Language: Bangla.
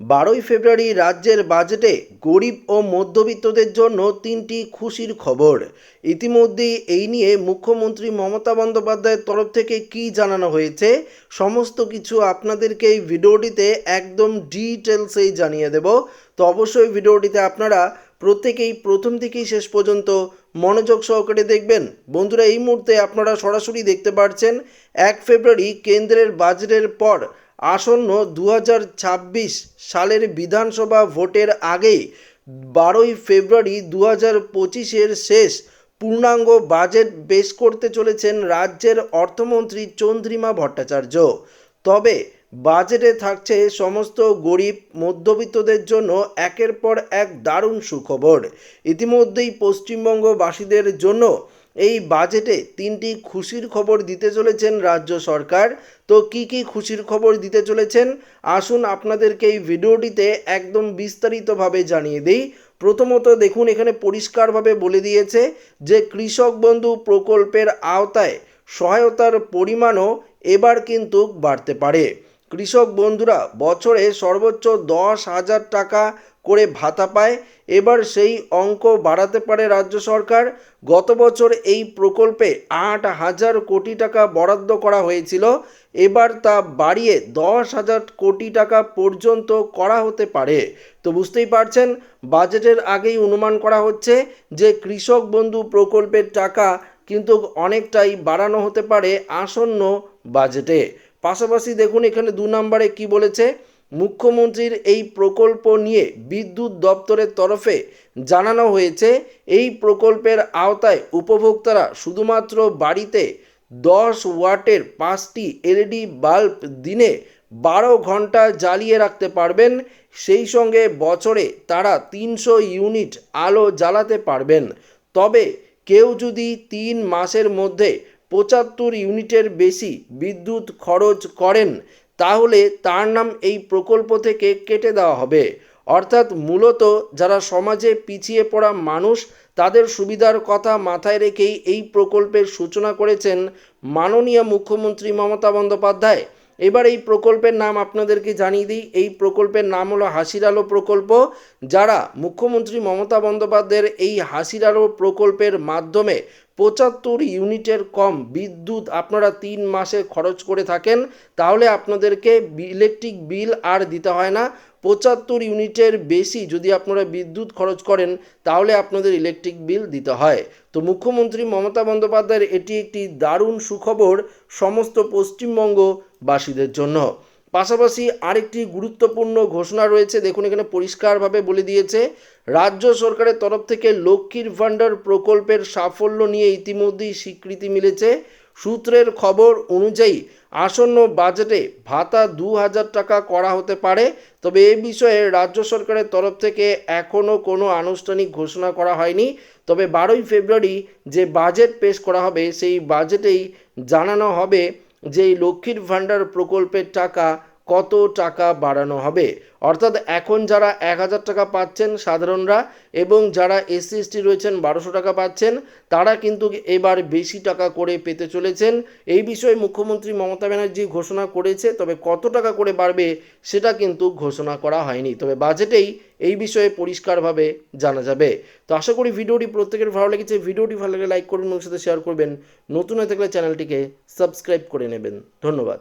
বারোই ফেব্রুয়ারি রাজ্যের বাজেটে গরিব ও মধ্যবিত্তদের জন্য তিনটি খুশির খবর। ইতিমধ্যেই এই নিয়ে মুখ্যমন্ত্রী মমতা বন্দ্যোপাধ্যায়ের তরফ থেকে কী জানানো হয়েছে, সমস্ত কিছু আপনাদেরকে এই ভিডিওটিতে একদম ডিটেলসেই জানিয়ে দেব। তো অবশ্যই ভিডিওটিতে আপনারা প্রত্যেকেই প্রথম থেকেই শেষ পর্যন্ত মনোযোগ সহকারে দেখবেন। বন্ধুরা, এই মুহূর্তে আপনারা সরাসরি দেখতে পাচ্ছেন এক ফেব্রুয়ারি কেন্দ্রের বাজেটের পর আসন্ন দু হাজার ছাব্বিশ সালের বিধানসভা ভোটের আগেই বারোই ফেব্রুয়ারি দু হাজার পঁচিশের শেষ পূর্ণাঙ্গ বাজেট পেশ করতে চলেছেন রাজ্যের অর্থমন্ত্রী চন্দ্রিমা ভট্টাচার্য। তবে বাজেটে থাকছে সমস্ত গরিব মধ্যবিত্তদের জন্য একের পর এক দারুণ সুখবর। ইতিমধ্যেই পশ্চিমবঙ্গবাসীদের জন্য এই বাজেটে তিনটি খুশির খবর দিতে চলেছেন রাজ্য সরকার। তো কি কি খুশির খবর দিতে চলেছেন? আসুন আপনাদেরকে এই ভিডিওটিতে একদম বিস্তারিতভাবে জানিয়ে দিই। প্রথমত দেখুন, এখানে পরিষ্কারভাবে বলে দিয়েছে যে কৃষক বন্ধু প্রকল্পের আওতায় সহায়তার পরিমাণও এবার কিন্তু বাড়তে পারে। কৃষক বন্ধুরা, বছরে সর্বোচ্চ দশ হাজার টাকা করে ভাতা পায়। এবার সেই অঙ্ক বাড়াতে পারে রাজ্য সরকার। গত বছর এই প্রকল্পে আট হাজার কোটি টাকা বরাদ্দ করা হয়েছিল। এবার তা বাড়িয়ে দশ হাজার কোটি টাকা পর্যন্ত করা হতে পারে। তো বুঝতেই পারছেন, বাজেটের আগেই অনুমান করা হচ্ছে যে কৃষক বন্ধু প্রকল্পের টাকা কিন্তু অনেকটাই বাড়ানো হতে পারে আসন্ন বাজেটে। পাশাপাশি দেখুন, এখানে দু নম্বরে কি বলেছে? মুখ্যমন্ত্রীর এই প্রকল্প নিয়ে বিদ্যুৎ দপ্তরের তরফে জানানো হয়েছে। এই প্রকল্পের আওতায় উপভোক্তারা শুধুমাত্র বাড়িতে দশ ওয়াটের পাঁচটি এলইডি বাল্ব দিনে বারো ঘণ্টা জ্বালিয়ে রাখতে পারবেন। সেই সঙ্গে বছরে তারা তিনশো ইউনিট আলো জ্বালাতে পারবেন। তবে কেউ যদি তিন মাসের মধ্যে পঁচাত্তর ইউনিটের বেশি বিদ্যুৎ খরচ করেন, তাহলে তার নাম এই প্রকল্প থেকে কেটে দেওয়া হবে। অর্থাৎ মূলত যারা সমাজে পিছিয়ে পড়া মানুষ, তাদের সুবিধার কথা মাথায় রেখেই এই প্রকল্পের সূচনা করেছেন মাননীয় মুখ্যমন্ত্রী মমতা বন্দ্যোপাধ্যায়। এবার এই প্রকল্পের নাম আপনাদেরকে জানিয়ে দিই। এই প্রকল্পের নাম হলো হাসির আলো প্রকল্প, যারা মুখ্যমন্ত্রী মমতা বন্দ্যোপাধ্যায়ের এই হাসির আলো প্রকল্পের মাধ্যমে পঁচাত্তর ইউনিটের কম বিদ্যুৎ আপনারা তিন মাসে খরচ করে থাকেন, তাহলে আপনাদেরকে ইলেকট্রিক বিল আর দিতে হয় না। পঁচাত্তর ইউনিটের বেশি যদি আপনারা বিদ্যুৎ খরচ করেন, তাহলে আপনাদের ইলেকট্রিক বিল দিতে হয়। তো মুখ্যমন্ত্রী মমতা বন্দ্যোপাধ্যায়ের এটি একটি দারুণ সুখবর সমস্ত পশ্চিমবঙ্গবাসীদের জন্য। পাশাপাশি আরেকটি গুরুত্বপূর্ণ ঘোষণা রয়েছে, দেখুন এখানে পরিষ্কারভাবে বলে দিয়েছে, রাজ্য সরকারের তরফ থেকে লক্ষ্মীর ভাণ্ডার প্রকল্পের সাফল্য নিয়ে ইতিমধ্যেই স্বীকৃতি মিলেছে। সূত্রের খবর অনুযায়ী, আসন্ন বাজেটে ভাতা দু হাজার টাকা করা হতে পারে, তবে এ বিষয়ে রাজ্য সরকারের তরফ থেকে এখনও কোনো আনুষ্ঠানিক ঘোষণা করা হয়নি। তবে বারোই ফেব্রুয়ারি যে বাজেট পেশ করা হবে, সেই বাজেটেই জানানো হবে যে লক্ষ্মীর ভাণ্ডার প্রকল্পের টাকা কত টাকা বাড়ানো হবে? অর্থাৎ এখন যারা এক হাজার টাকা পাচ্ছেন সাধারণরা এবং যারা এসসি এসটি রয়েছেন বারোশো টাকা পাচ্ছেন, তারা কিন্তু এবার বেশি টাকা করে পেতে চলেছেন। এই বিষয়ে মুখ্যমন্ত্রী মমতা ব্যানার্জি ঘোষণা করেছে, তবে কত টাকা করে বাড়বে সেটা কিন্তু ঘোষণা করা হয়নি। তবে বাজেটেই এই বিষয়ে পরিষ্কারভাবে জানা যাবে। তো আশা করি ভিডিওটি প্রত্যেকের ভালো লেগেছে। ভিডিওটি ভালো লাগে লাইক করবেন এবং সাথে শেয়ার করবেন। নতুন হয়ে থাকলে চ্যানেলটিকে সাবস্ক্রাইব করে নেবেন। ধন্যবাদ।